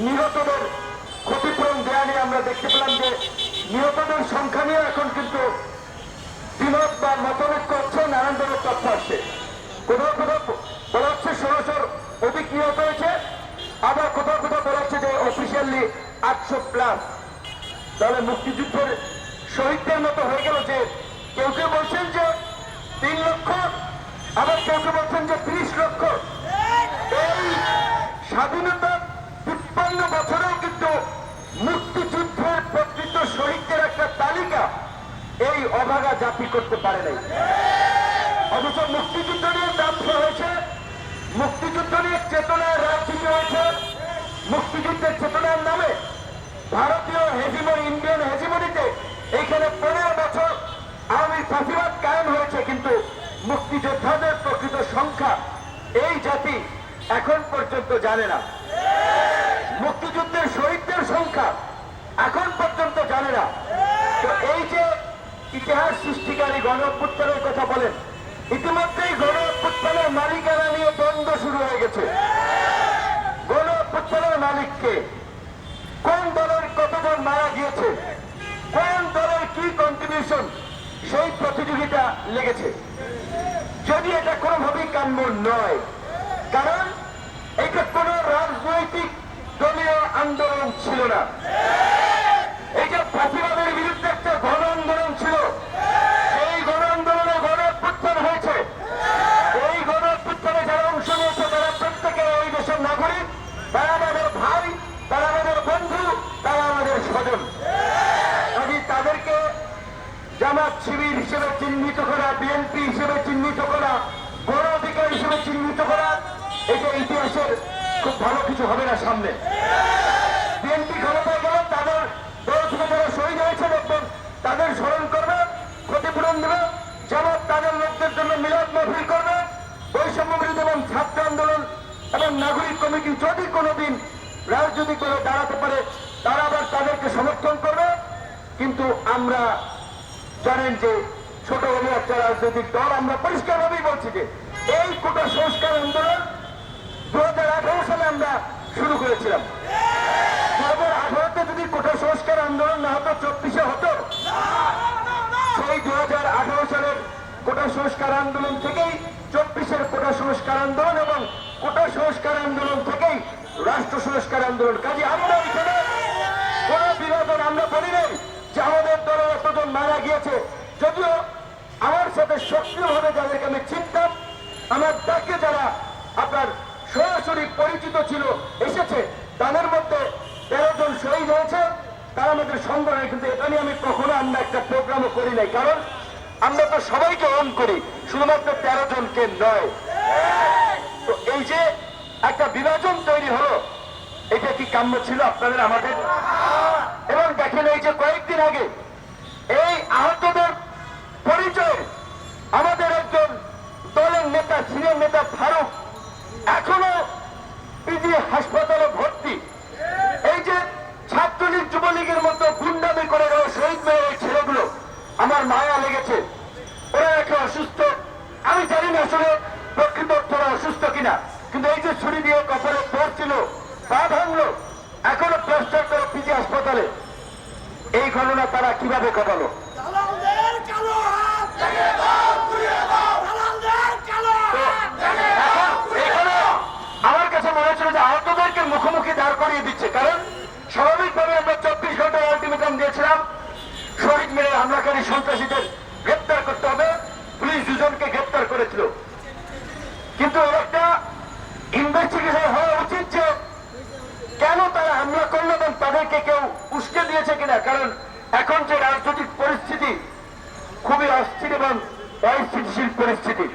নিহতদের ক্ষতিপূরণ দেয়া নিয়ে আমরা দেখতে পেলাম যে নিহতদের সংখ্যা নিয়ে এখন কিন্তু বিনোদ বা মতভেদ করছে নানান ধরনের তথ্য আসছে। কোথাও কোথাও বলা হচ্ছে ষোলোশোর অধিক নিহত হয়েছে, আবার কোথাও কোথাও বলা হচ্ছে যে অফিসিয়ালি আটশো প্লাস তাহলে মুক্তিযুদ্ধের শহীদদের মতো হয়ে গেল যে কেউ কেউ বলছেন যে তিন লক্ষ, আবার কেউ কেউ বলছেন যে ত্রিশ লক্ষ। এই স্বাধীনতা তিপ্পান্ন বছরেও কিন্তু মুক্তিযুদ্ধের প্রকৃত শহীদদের একটা তালিকা এই অভাগা করতে পারে নাই। অথচ মুক্তিযুদ্ধ নিয়ে দাপ্ত হয়েছে। মুক্তিযুদ্ধ নিয়ে চেতনার রাজনীতি হয়েছে। মুক্তিযুদ্ধের চেতনার নামে ভারতীয় হেজিমনি, ইন্ডিয়ান হেজিমনিতে এইখানে পনেরো বছর আওয়ামী ফাঁসিবাদ কায়েম হয়েছে, কিন্তু মুক্তিযোদ্ধাদের প্রকৃত সংখ্যা এই জাতি এখন পর্যন্ত জানে না। মুক্তিযুদ্ধের শহীদদের সংখ্যা এখন পর্যন্ত জানে না। তো এই যে ইতিহাস সৃষ্টিকারী গণ অভ্যুত্থানের কথা বলেন। ইতিমধ্যেই গণ অভ্যুত্থানের মালিকানা নিয়ে দ্বন্দ্ব শুরু হয়ে গেছে। গণ অভ্যুত্থানের মালিককে কোন দলের কতজন মারা গিয়েছে? কোন দলের কি কন্ট্রিবিউশন সেই প্রতিযোগিতা লেগেছে। যদি এটা কোনোভাবেই কাম্য নয়, কারণ এটা কোন রাজনৈতিক দলীয় আন্দোলন ছিল না। স্বজন কাজে তাদেরকে জামাত শিবির হিসেবে চিহ্নিত করা, বিএনপি হিসেবে চিহ্নিত করা গণ অধিকার হিসেবে চিহ্নিত করা, এটা ইতিহাসের খুব ভালো কিছু হবে না সামনে। বিএনপি ক্ষমতায় গেলে তাদের দল যারা শহীদ হয়েছে দেখবেন, তাদের স্মরণ করবে, ক্ষতিপূরণ দেবে, জামাত তাদের লোকদের জন্য মিলাদ মাহফিল করবে, বৈষম্য বিরোধী এবং ছাত্র আন্দোলন এবং নাগরিক কমিটি যদি কোনোদিন রাজনৈতিক করে দাঁড়াতে পারে তারা আবার তাদেরকে সমর্থন করবে। কিন্তু আমরা জানেন যে ছোট হলে একটা রাজনৈতিক দল, আমরা পরিষ্কারভাবেই বলছি যে এই কোটা সংস্কার আন্দোলন দু হাজার আঠারো সালে আমরা শুরু করেছিলাম। দু হাজার আঠারোতে যদি কোটা সংস্কার আন্দোলন না হতো, চব্বিশে হতো। সেই দু হাজার আঠারো সালের কোটা সংস্কার আন্দোলন থেকেই চব্বিশের কোটা সংস্কার আন্দোলন এবং কোটা সংস্কার আন্দোলন থেকেই রাষ্ট্র সংস্কার আন্দোলন। কাজে আমরা এখানে আমরা বলি নাই যে আমাদের দলের এতজন মারা গিয়েছে। যদিও আমার সাথে সক্রিয়ভাবে যাদেরকে আমি চিনতাম, আমার ডাকে যারা আপনার সরাসরি পরিচিত ছিল এসেছে, তাদের মধ্যে তেরো জন শহীদ হয়েছে। তারা আমাদের সংগঠনে কিন্তু এটা নিয়ে আমি কখনো আমরা একটা প্রোগ্রামও করি নাই। কারণ আমরা তো সবাইকে অন করি, শুধুমাত্র তেরো জনকে নয়। তো এই যে একটা বিভাজন তৈরি হলো, এটা কি কাম্য ছিল আপনাদের আমাদের? এবং দেখেন এই যে কয়েকদিন আগে। এই আহতদের পরিচয় আমাদের একজন দলের নেতা, সিনিয়র নেতা ফারুক, এখনও পিজি হাসপাতালে ভর্তি। এই যে ছাত্রলীগ যুবলীগের মতো গুন্ডামি করে গেল শহীদ মেয়ে ওই ছেলেগুলো, আমার মায়া লেগেছে। ওরা এখন অসুস্থ, আমি জানি না আসলে প্রকৃত অর্থরা অসুস্থ কিনা, কিন্তু এই যে ছুরি দিয়ে কপালে পড়ছিল পা ভাঙলো। এখনও প্লাস্টার করে পিজি হাসপাতালে। এই ঘটনা তারা কীভাবে ঘটালো? আমার কাছে মনে হচ্ছিল যে আহতদেরকে মুখোমুখি দাঁড় করিয়ে দিচ্ছে। কারণ স্বাভাবিকভাবে আমরা চব্বিশ ঘণ্টার আলটিমেটাম দিয়েছিলাম শহীদ মেরে হামলাকারী সন্ত্রাসীদের গ্রেপ্তার করতে হবে। পুলিশ দুজনকে গ্রেপ্তার করেছিল। কিন্তু এর একটা ইনভেস্টিগেশন হওয়া উচিত যে কেন তারা হামলা করল এবং তাদেরকে কেউ উস্কে দিয়েছে কিনা। কারণ এখন যে রাজনৈতিক পরিস্থিতি খুবই অস্থির এবং অস্থিতিশীল পরিস্থিতি।